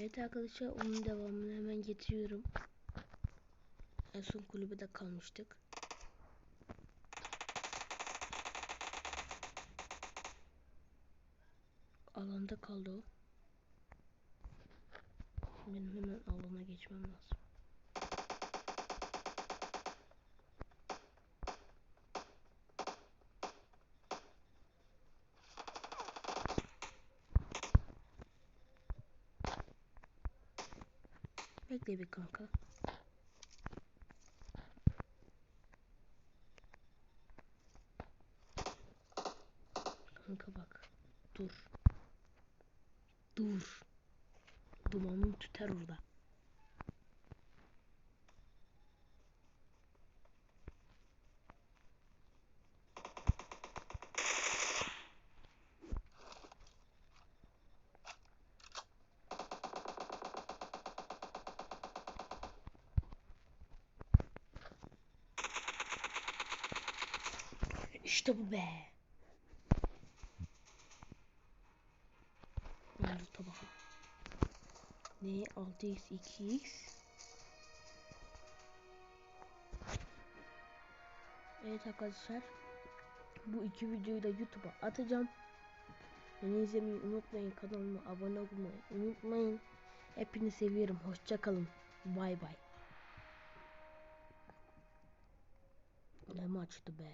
Evet arkadaşlar onun devamını hemen getiriyorum. En son kulübede kalmıştık. Alanda kaldı o. Benim hemen alana geçmem lazım. Bekle bir kanka. Kanka bak. Dur. Dur. Dumanın tüter orada. İşte bu be. Nerede tabak? Ne 6x 2x Evet arkadaşlar bu iki videoyu da YouTube'a atacağım. Beni izlemeyi unutmayın. Kanalıma abone olmayı unutmayın. Hepinizi seviyorum. Hoşça kalın. Bay bay. Ne maçtı be.